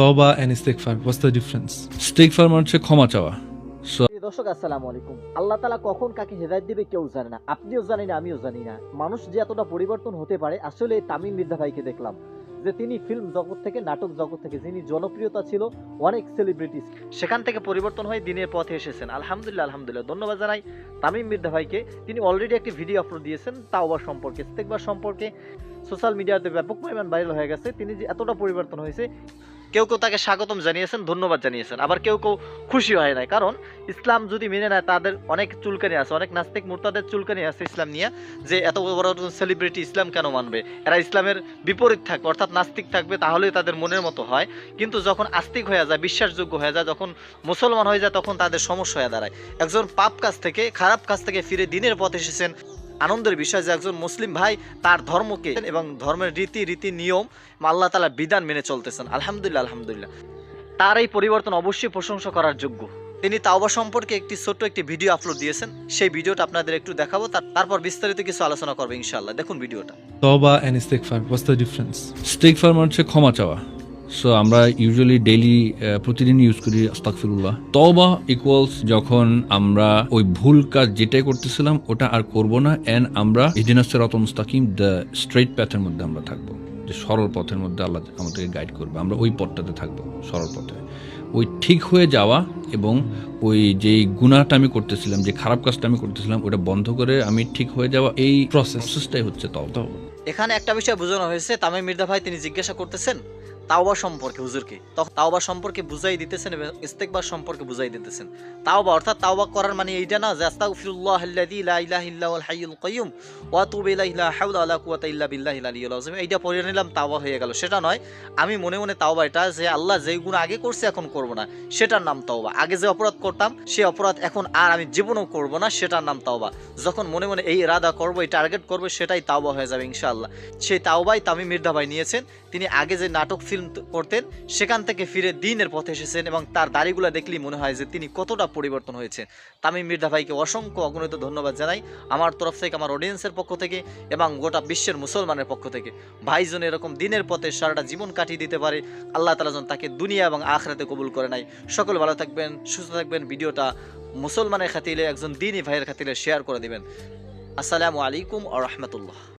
তবা হোয়াটস the difference মানে হচ্ছে ক্ষমা চাওয়া। দর্শক, আসসালামু আলাইকুম। আল্লাহ তালা কখন কাকে হেদায়ত দিবে কেউ জানে না। আপনিও জানেন না আমিও জানি না। মানুষ যে এতটা পরিবর্তন হতে পারে, আসলে তামিম মির্জা ভাইকে দেখলাম যে তিনি ফিল্ম জগৎ থেকে, নাটক জগৎ থেকে যিনি জনপ্রিয়তা ছিল, অনেক সেলিব্রিটি সেখান থেকে পরিবর্তন হয়ে দিনের পথে এসেছেন। আলহামদুলিল্লাহ আলহামদুলিল্লাহ। ধন্যবাদ জানাই তামিম মির্জা ভাইকে। তিনি অলরেডি একটি ভিডিও আপলোড দিয়েছেন তাওবার সম্পর্কে ইস্তেকবার সম্পর্কে। সোশ্যাল মিডিয়াতে ব্যাপক পরিমাণ ভাইরাল হয়ে গেছে। তিনি যে এতটা পরিবর্তন হয়েছে কেউ কেউ তাকে স্বাগতম জানিয়েছেন, ধন্যবাদ জানিয়েছেন। আবার কেউ কেউ খুশি হয় নাই। কারণ ইসলাম যদি মেনে নেয়, তাদের অনেক চুলকানি আছে, অনেক নাস্তিক মুরতাদের চুলকানি আছে ইসলাম নিয়ে, যে এত বড় সেলিব্রিটি ইসলাম কেন মানবে? এরা ইসলামের বিপরীত থাকবে অর্থাৎ নাস্তিক থাকবে, তাহলেই তাদের মনের মতো হয়। কিন্তু যখন আস্তিক হয়ে যায়, বিশ্বাসযোগ্য হয়ে যায়, যখন মুসলমান হয়ে যায়, তখন তাদের সমস্যা হয়ে দাঁড়ায়। একজন পাপ কাজ থেকে, খারাপ কাজ থেকে ফিরে দিনের পথ এসেছেন আনন্দের বিষয় যে একজন মুসলিম ভাই তার ধর্মকে এবং ধর্মের রীতি রীতি, নিয়ম আল্লাহ তালার বিধান মেনে চলতেছেন। আলহামদুলিল্লাহ আলহামদুলিল্লাহ। তার এই পরিবর্তন অবশ্যই প্রশংসা করার যোগ্য। তিনি তাওবা সম্পর্কে একটি ছোট্ট একটি ভিডিও আপলোড দিয়েছেন। সেই ভিডিওটা আপনাদের একটু দেখাবো। তার- তারপর বিস্তারিত কিছু আলোচনা করব ইনশাল্লাহ দেখুন ভিডিওটা। তবা অ্যান্ড ইস্তেকফার হোয়াটস দ্য ডিফারেন্স ইস্তেকফার মানে হচ্ছে ক্ষমা চাওয়া। সো আমরা ইউজুয়ালি ডেইলি প্রতিদিন ইউজ করি আস্তাকফিরুল্লাহ তবা ইকুয়ালস যখন আমরা ওই ভুল কাজ যেটাই করতেছিলাম, ওটা আর করব না অ্যান্ড আমরা ইদিনাসের রত মুস্তাকিম দ্য স্ট্রেট প্যাথের মধ্যে আমরা থাকব। যে সরল পথের মধ্যে আল্লাহ আমাদেরকে গাইড করবে। আমরা ওই পথটাতে থাকব, সরল পথে। ওই ঠিক হয়ে যাওয়া এবং ওই যে গুনাহটা আমি করতেছিলাম, যে খারাপ কাজটা আমি করতেছিলাম, ওটা বন্ধ করে আমি ঠিক হয়ে যাওয়া, এই প্রসেসটাই হচ্ছে তওবা। এখানে একটা বিষয় বোঝানো হয়েছে, তামিম মির্জা ভাই তিনি জিজ্ঞাসা করতেছেন তাওবা সম্পর্কে, হুজুরকে। তখন তাওবা সম্পর্কে বুঝাই দিতেছেন এবং ইস্তেকবার সম্পর্কে বুঝাই দিতেছেন। তাওবা অর্থাৎ তাওবা করার মানে এইটা না যে ইল্লা এইটা পড়ে নিলাম, তাওবা হয়ে গেল। সেটা নয়, আমি মনে মনে তাওবা এটা যে, আল্লাহ যেই গুণ আগে করছে এখন করব না। সেটার নাম তাওবা। আগে যে অপরাধ করতাম সেই অপরাধ এখন আর আমি জীবনেও করব না, সেটার নাম তাওবা। যখন মনে মনে এই ইরাদা করব, এই টার্গেট করব, সেটাই তাওবা হয়ে যাবে ইনশাআল্লাহ। সেই তাওবাই তামিম মির্জা ভাই নিয়েছেন। তিনি আগে যে নাটক করতেন, সেখান থেকে ফিরে দিনের পথে এসেছেন এবং তার দাড়িগুলো দেখলেই মনে হয় যে তিনি কতটা পরিবর্তন হয়েছেন। তামিম মির্জা ভাইকে অসংখ্য অগণিত ধন্যবাদ জানাই আমার তরফ থেকে, আমার অডিয়েন্সের পক্ষ থেকে এবং গোটা বিশ্বের মুসলমানের পক্ষ থেকে। ভাইজন এরকম দিনের পথে সারাটা জীবন কাটিয়ে দিতে পারে, আল্লাহ তালা যেন তাকে দুনিয়া এবং আখরাতে কবুল করে নাই সকল ভালো থাকবেন, সুস্থ থাকবেন, ভিডিওটা মুসলমানের খাতিলে, একজন দিনই ভাইয়ের খাতিলে শেয়ার করে দিবেন। আসসালামু আলাইকুম আ রহমতুল্লাহ।